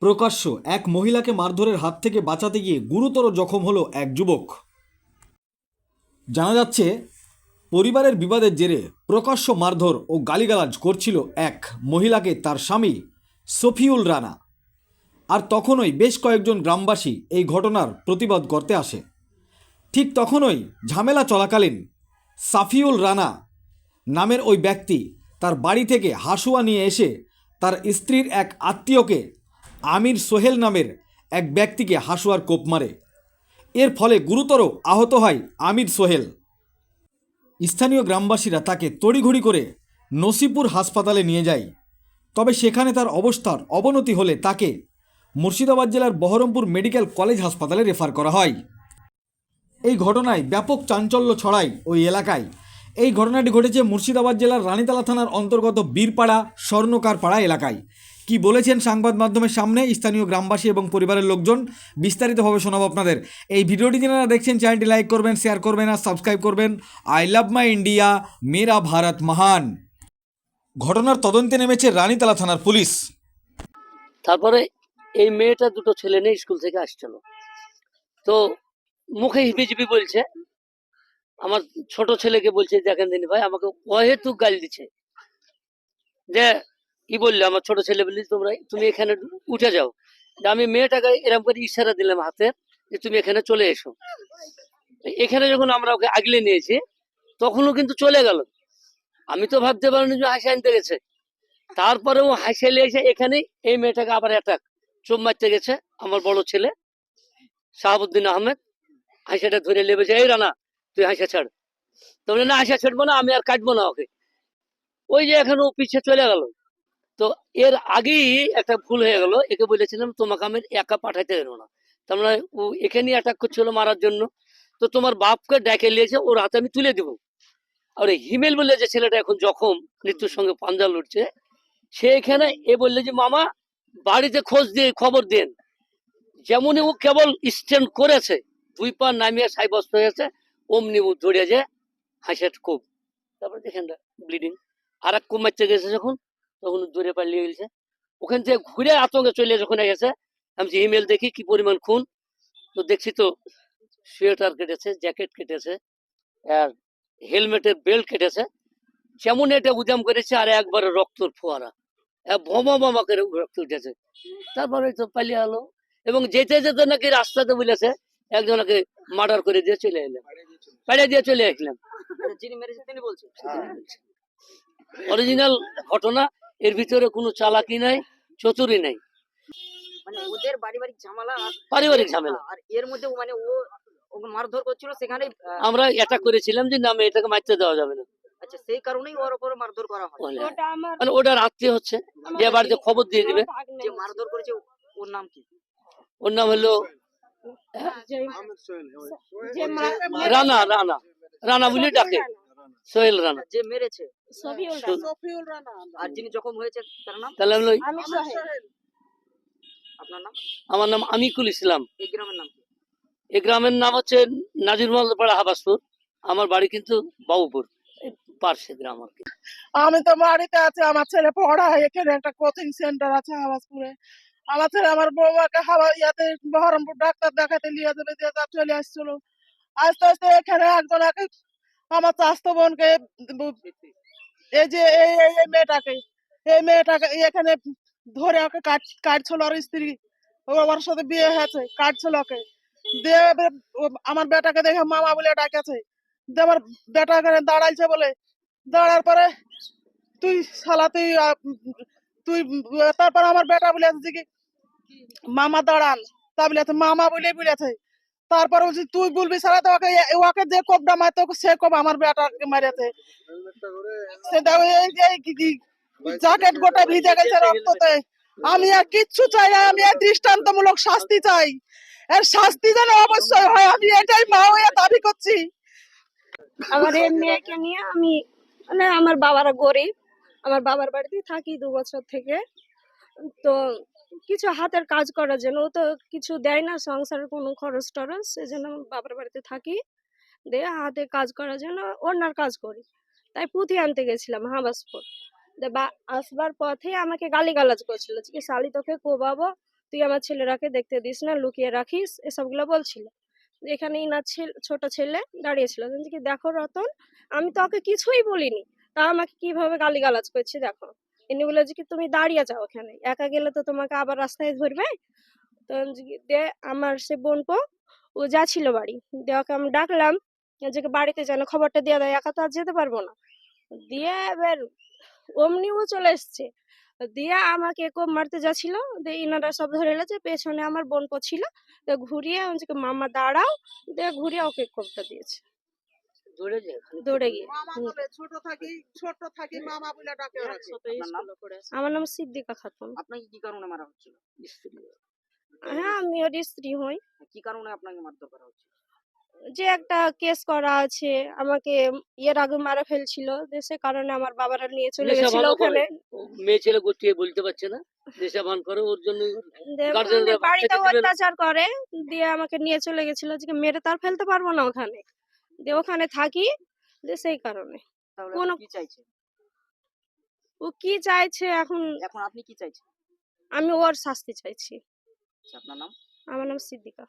প্রকাশ্য এক মহিলাকে মারধরের হাত থেকে বাঁচাতে গিয়ে গুরুতর জখম হলো এক যুবক। জানা যাচ্ছে, পরিবারের বিবাদের জেরে প্রকাশ্য মারধর ও গালিগালাজ করছিল এক মহিলাকে তার স্বামী সফিউল রানা। আর তখনই বেশ কয়েকজন গ্রামবাসী এই ঘটনার প্রতিবাদ করতে আসে। ঠিক তখনই ঝামেলা চলাকালীন সাফিউল রানা নামের ওই ব্যক্তি তার বাড়ি থেকে হাসুয়া নিয়ে এসে তার স্ত্রীর এক আত্মীয়কে আমির সোহেল নামের এক ব্যক্তিকে হাসুয়ার কোপ মারে। এর ফলে গুরুতর আহত হয় আমির সোহেল। স্থানীয় গ্রামবাসীরা তাকে তড়িঘড়ি করে নসিপুর হাসপাতালে নিয়ে যায়। তবে সেখানে তার অবস্থার অবনতি হলে তাকে মুর্শিদাবাদ জেলার বহরমপুর মেডিকেল কলেজ হাসপাতালে রেফার করা হয়। এই ঘটনায় ব্যাপক চাঞ্চল্য ছড়ায় ওই এলাকায়। এই ঘটনাটি ঘটেছে মুর্শিদাবাদ জেলার রানীতলা থানার অন্তর্গত বীরপাড়া স্বর্ণকারপাড়া এলাকায়। কি বলেছেন সংবাদ মাধ্যমের সামনে স্থানীয় গ্রামবাসী এবং পরিবারের লোকজন, বিস্তারিতভাবে শোনাবো আপনাদের। এই ভিডিওটি যারা দেখছেন, চ্যানেলটি লাইক করবেন, শেয়ার করবেন আর সাবস্ক্রাইব করবেন। আই লাভ মাই ইন্ডিয়া, মেরা ভারত মহান। ঘটনার তদন্তে নেমেছে রানীতলা থানার পুলিশ। তারপরে এই মেয়েটা দুটো ছেলে নিয়ে স্কুল থেকে আসছিল। তো মুখে হিবিজিবি বলছে, আমার ছোট ছেলেকে বলছে, দেখেন দিন ভাই, আমাকে অহেতুক গাল দিচ্ছে। যে কি বললে আমার ছোট ছেলে বললি, তোমরা, তুমি এখানে উঠে যাও। আমি মেয়েটাকে এরকম করে ইশারা দিলাম হাতে যে, তুমি এখানে চলে এসো। এখানে যখন আমরা ওকে আগলে নিয়েছি, তখনও কিন্তু চলে গেল। আমি তো ভাবতে পারিনি যে হাসি আনতে গেছে। তারপরে ও হাসিয়ে এসে এখানেই এই মেয়েটাকে আবার অ্যাটাক চোপ মারতে গেছে আমার বড় ছেলে, শাহাবুদ্দিন আহমেদ। হাসিটা ধরে লেবেছে এই রানা, তুই হাসা ছাড়। তোমরা না, হাসা ছাড়বো না, আমি আর কাটবো না ওকে। ওই যে এখন ও পিছিয়ে চলে গেল। তো এর আগেই একটা ভুল হয়ে গেল। একে বলেছিলাম, তোমাকে আমি একা পাঠাইতে দেবো না। তার মানে ও এখানেই অ্যাটাক করছিল মারার জন্য। তো তোমার বাপকে ডেকে নিয়েছে ওর হাতে আমি তুলে দিব। আর হিমেল বলে যে ছেলেটা এখন জখম, মৃত্যুর সঙ্গে পাঞ্জা লড়ছে, সে এখানে এ বললে যে, মামা, বাড়িতে খোঁজ দিয়ে খবর দেন। যেমনই ও কেবল স্ট্যান্ড করেছে, দুই পা নামিয়ে সাইবস্ত হয়েছে, অমনি ও ধরে যে হাসের খুব। তারপরে দেখেন ব্লিডিং আর এক কুম মারতে গেছে যখন তখন দূরে পালিয়ে গেছে। ওখান থেকে ঘুরে আতঙ্কে চলে যখন গেছে। আমি যে ইমেল দেখি কি পরিমাণ খুন? তো দেখছি তো সোয়েটার কেটেছে জ্যাকেট কেটেছে আর হেলমেটের বেল্ট কেটেছে। যেমন এটা উজাম করেছে আর একবারে রক্তর ফোয়ারা। বোমা বোমা করে রক্ত উঠেছে। তারপরে তো পালিয়ে এলো। এবং যেতে যেতে নাকি রাস্তাতে বলেছে একজনকে মার্ডার করে দিয়ে চলে এলাম। পাড়িয়ে দিয়ে চলে আসলাম। বলছেন। অরিজিনাল ঘটনা এর ভিতরে কোনো চালাকি নাই চতুরি নাই। মানে ওদের পারিবারিক ঝামেলা আর পারিবারিক ঝামেলা। আর এর মধ্যে মানে ও ওকে মারধর করছিল সেখানে আমরা এটা করেছিলাম যে না এটাকে মারতে দেওয়া যাবে না। আচ্ছা সেই কারণেই ওর উপর মারধর করা হয়। মানে ওটার আত্মীয় হচ্ছে যে বাড়িতে খবর দিয়ে দিবে। যে মারধর করেছে ওর নাম কি? ওর নাম হলো রানা রানা। রানা বলে ডাকে। সোহেল রানা। যে মেরেছে। সু- আর যিনি জখম হয়েছে তার নাম? তাহলে হলো আপনার নাম? আমার নাম আমিকুল ইসলাম। এই গ্রামের নাম কি? এই গ্রামের নাম হচ্ছে পাড়া হাবাসপুর। আমার বাড়ি কিন্তু বাবুপুর পার্শ্বে গ্রাম আর কি। আমি তো বাড়িতে আছি আমার ছেলে পড়ায় এখানে একটা কোচিং সেন্টার আছে হাওয়াজপুরে আমার ছেলে আমার বৌমাকে হাওয়া ইয়াতে বহরমপুর ডাক্তার দেখাতে নিয়ে যাবে দিয়ে চলে আসছিল। আস্তে আস্তে এখানে একজন একে আমার চাস্তো বোনকে এই যে এই এই মেয়েটাকে এই মেয়েটাকে এখানে ধরে ওকে কাট কাটছিল ওর স্ত্রী। ওর সাথে বিয়ে হয়েছে কাটছিল ওকে। দিয়ে আমার বেটাকে দেখে মামা বলে ডাকেছে। দিয়ে আমার বেটাকে দাঁড়াইছে বলে দাঁড়ার পরে তুই শালা তুই তুই তারপর আমার বেটা বলে আছে কি মামা দাঁড়ান। তা বলে আছে, মামা বলে বলেছে। তারপর বলছি, তুই বলবি সারা তো ওকে ওকে যে কোপটা মারতে সে কোপ আমার বেটাকে মেরেছে। সে দেখো, এই যে কি- কি, জ্যাকেট গোটা ভিজে গেছে রক্ততে। আমি আর কিচ্ছু চাই না, আমি আর দৃষ্টান্তমূলক শাস্তি চাই। এর শাস্তি যেন অবশ্যই হয়, আমি এটাই মা হয়ে দাবি করছি। আমার এই মেয়েকে নিয়ে আমি মানে আমার বাবারা গরিব, আমার বাবার বাড়িতে থাকি দু বছর থেকে। তো কিছু হাতের কাজ করার জন্য। ও তো কিছু দেয় না, সংসারের কোনো খরচ টরচ, সেজন্য বাবার বাড়িতে থাকি। দিয়ে হাতে কাজ করার জন্য অন্যার কাজ করি। তাই পুঁথি আনতে গেছিলাম হাবাসপুর বা, আসবার পথে আমাকে গালিগালাজ করছিল। যে, শালি তোকে কোবাবো, তুই আমার ছেলেরাকে দেখতে দিস না, লুকিয়ে রাখিস, এসবগুলো বলছিল। এখানে ইনার ছেলে, ছোট ছেলে দাঁড়িয়েছিল কি, দেখো রতন, আমি তো ওকে কিছুই বলিনি। তা আমাকে কীভাবে গালিগালাজ করছি, দেখো। ইনি বলে যে কি তুমি দাঁড়িয়ে যাও ওখানে একা গেলে তো তোমাকে আবার রাস্তায় ধরবে। তো বলছে কি, দে আমার সে বোনপো ও যাচ্ছিল বাড়ি। দিয়ে ওকে আমি ডাকলাম যে বাড়িতে যেন খবরটা দিয়ে দেয় একা তো আর যেতে পারব না। দিয়ে এবার অমনি ও চলে এসছে। দিয়ে আমাকে কোপ মারতে যাচ্ছিল। দিয়ে ইনারা সব ধরে এলো যে পেছনে আমার বোনপো ছিল। তো ঘুরিয়ে মামা দাঁড়াও। দিয়ে ঘুরিয়ে ওকে কোপটা দিয়েছে। দৌড়ে যে দৌড়ে গিয়ে। ছোট থাকি ছোট থাকি মামা বলে ডাকে? আমার নাম সিদ্দিকা খাতুন। আপনাকে কি কারণে মারা হচ্ছিল? হ্যাঁ আমি ওর স্ত্রী হই। কি কারণে আপনাকে মারধর করা হচ্ছে যে একটা কেস করা আছে আমাকে এর আগে মারা ফেলছিল যে সে কারণে আমার বাবারা নিয়ে চলে গেছিল ওখানে। ও মেয়ে ছেলে গতিয়ে বলতে পারছে না। নেশা ভান করে ওর জন্য দিয়ে বাড়িতে। অত্যাচার করে দিয়ে আমাকে নিয়ে চলে গেছিল। যে মেরে তার ফেলতে পারব না ওখানে। দিয়ে ওখানে থাকি যে সেই কারণে। কোন কি চাইছে ও কি চাইছে এখন এখন আপনি কি চাইছেন? আমি ওর শাস্তি চাইছি। আচ্ছা, আপনার নাম? আমার নাম সিদ্দিকা।